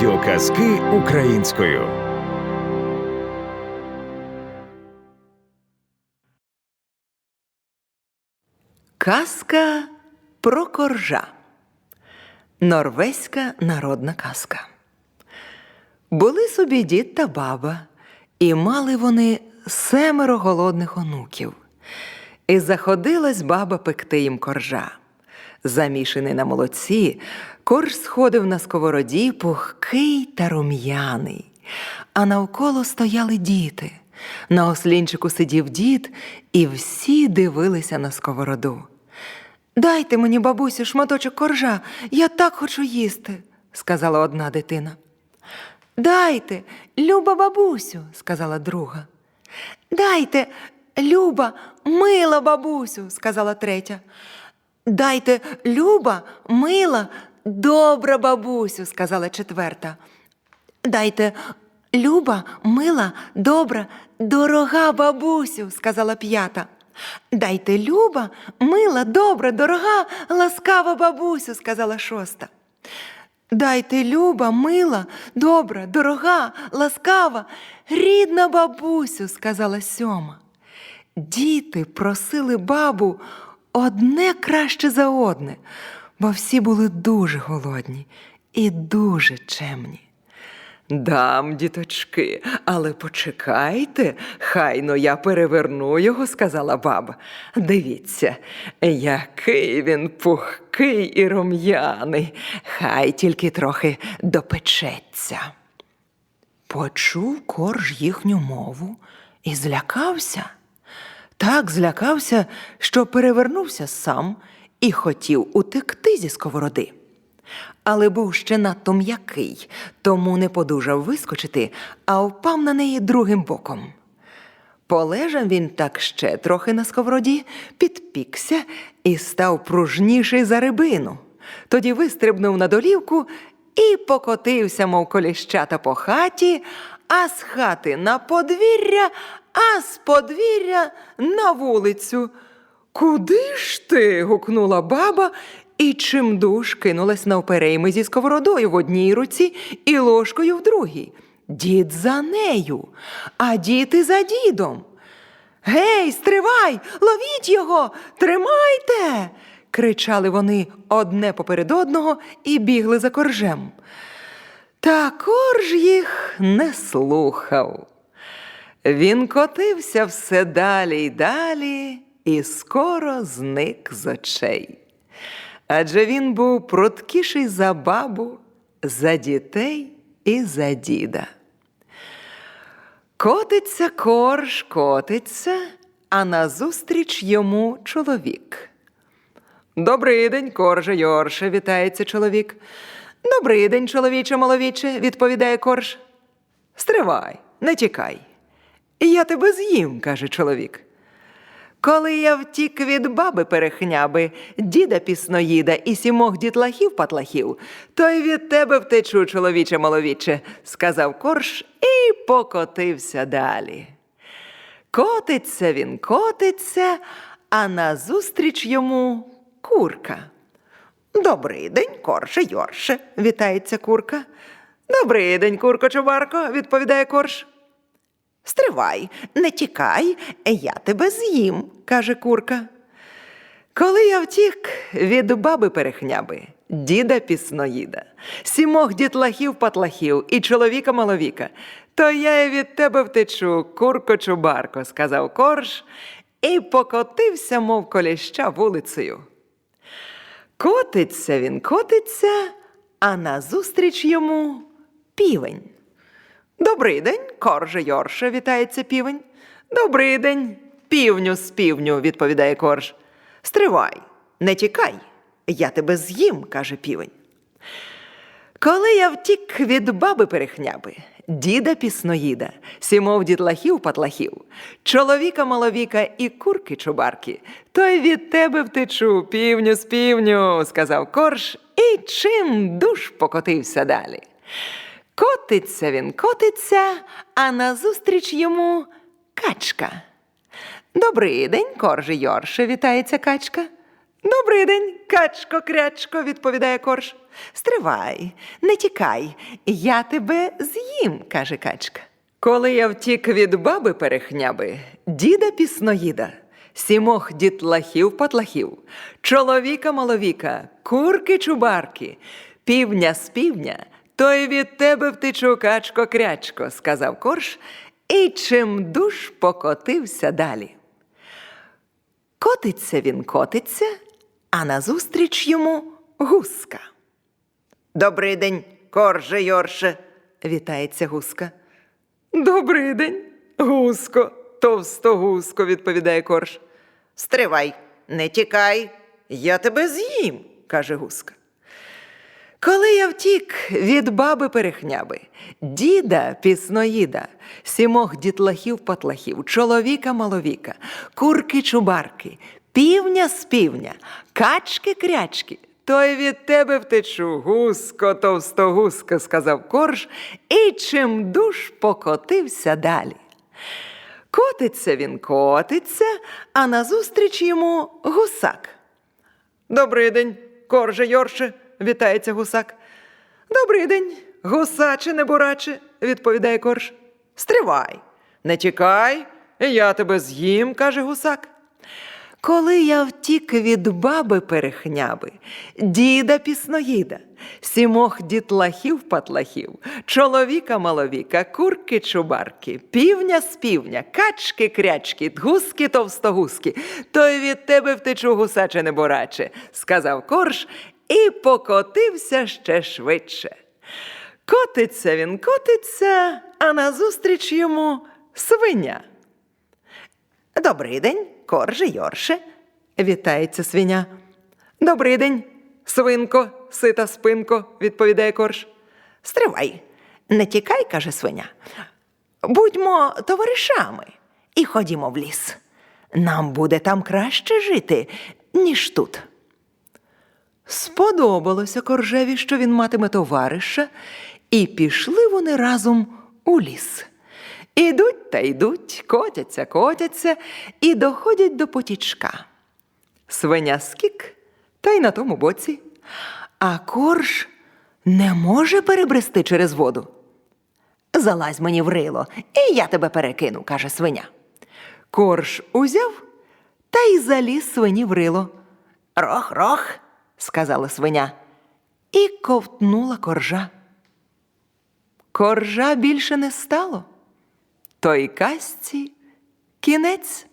Аудіоказки українською. Казка про коржа. Норвезька народна казка. Були собі дід та баба, і мали вони семеро голодних онуків. І заходилась баба пекти їм коржа. Замішаний на молоці, корж сходив на сковороді пухкий та рум'яний, а навколо стояли діти. На ослінчику сидів дід, і всі дивилися на сковороду. Дайте мені, бабусю, шматочок коржа, я так хочу їсти, сказала одна дитина. Дайте, люба бабусю, сказала друга. Дайте, люба, мила бабусю, сказала третя. Дайте, люба, мила, добра бабусю, сказала четверта. Дайте, люба, мила, добра, дорога бабусю, сказала п'ята. Дайте, люба, мила, добра, дорога, ласкава бабусю, сказала шоста. Дайте, люба, мила, добра, дорога, ласкава, рідна бабусю, сказала сьома. Діти просили бабу одне краще за одне, бо всі були дуже голодні і дуже чемні. Дам, діточки, але почекайте, хайно я переверну його, сказала баба. Дивіться, який він пухкий і рум'яний, хай тільки трохи допечеться. Почув корж їхню мову і злякався. Так злякався, що перевернувся сам і хотів утекти зі сковороди. Але був ще надто м'який, тому не подужав вискочити, а впав на неї другим боком. Полежав він так ще трохи на сковороді, підпікся і став пружніший за рибину. Тоді вистрибнув на долівку і покотився, мов коліщата по хаті, а з хати на подвір'я, а з подвір'я на вулицю. Куди ж ти? гукнула баба і чимдуж кинулась навперейми зі сковородою в одній руці і ложкою в другій. Дід за нею, а діти за дідом. Гей, стривай, ловіть його, тримайте. кричали вони одне поперед одного і бігли за коржем. Та корж їх не слухав. Він котився все далі й далі і скоро зник з очей. Адже він був пруткіший за бабу, за дітей і за діда. Котиться корж, котиться, а назустріч йому чоловік. Добрий день, корже Йорше, вітається чоловік. Добрий день, чоловіче маловіче, відповідає корж. Стривай, не тікай. Я тебе з'їм, каже чоловік. Коли я втік від баби перехняби, діда пісноїда і сімох дітлахів патлахів, то й від тебе втечу, чоловіче маловіче, сказав корж і покотився далі. Котиться він, котиться, а назустріч йому курка. Добрий день, корше, Йорше, вітається курка. Добрий день, курко чубарко, відповідає корж. Стривай, не тікай, я тебе з'їм, каже курка. Коли я втік від баби перехняби, діда пісноїда, сімох дітлахів патлахів і чоловіка маловіка, то я й від тебе втечу, курко чубарко, сказав корж, і покотився, мов коліща вулицею. Котиться він, котиться, а назустріч йому півень. Добрий день, корже Йорше, вітається півень. Добрий день, півню з півню, відповідає корж. Стривай, не тікай, я тебе з'їм, каже півень. Коли я втік від баби перехняби, діда пісноїда, сімов дітлахів патлахів, чоловіка маловіка і курки чубарки, то й від тебе втечу, півню з півню, сказав корж, і чим душ покотився далі. Котиться він, котиться, а назустріч йому качка. Добрий день, корже Йорше, вітається качка. Добрий день, качко крячко, відповідає корж. Стривай, не тікай, я тебе з'їм, каже качка. Коли я втік від баби перехняби, діда пісноїда, сімох дітлахів потлахів, чоловіка маловіка, курки чубарки, півня з півня, то й від тебе втечу, качко крячко, сказав корж, і чим душ покотився далі. Котиться він котиться, а назустріч йому гуска. Добрий день, корже Йорше, вітається гуска. Добрий день, гуско, товстогуско, відповідає корж. Стривай, не тікай, я тебе з'їм, каже гуска. Коли я втік від баби перехняби, діда пісноїда, сімох дітлахів потлахів, чоловіка маловіка, курки чубарки, півня з півня, качки крячки, то й від тебе втечу, гуско, товстогуско, сказав корж, і чим душ покотився далі. Котиться він котиться, а назустріч йому гусак. Добрий день, корже Йорше, вітається гусак. Добрий день, гусаче небураче, відповідає корж. Стривай, не тікай, я тебе з'їм, каже гусак. Коли я втік від баби перехняби, діда пісноїда, сімох дітлахів патлахів, чоловіка маловіка, курки чубарки, півня з півня, качки крячки, гуски товстогуски, то й від тебе втечу гусаче небораче, сказав корж і покотився ще швидше. Котиться він котиться, а назустріч йому свиня. Добрий день, корже Йорше, вітається свиня. Добрий день, свинко, сита спинко, відповідає корж. Стривай, не тікай, каже свиня. Будьмо товаришами і ходімо в ліс. Нам буде там краще жити, ніж тут. Сподобалося коржеві, що він матиме товариша, і пішли вони разом у ліс. Ідуть та йдуть, котяться, котяться і доходять до потічка. Свиня скік та й на тому боці, а корж не може перебрести через воду. Залазь мені в рило, і я тебе перекину, каже свиня. Корж узяв та й заліз свині в рило. Рох, рох, сказала свиня, і ковтнула коржа. Коржа більше не стало. Той казці кінець.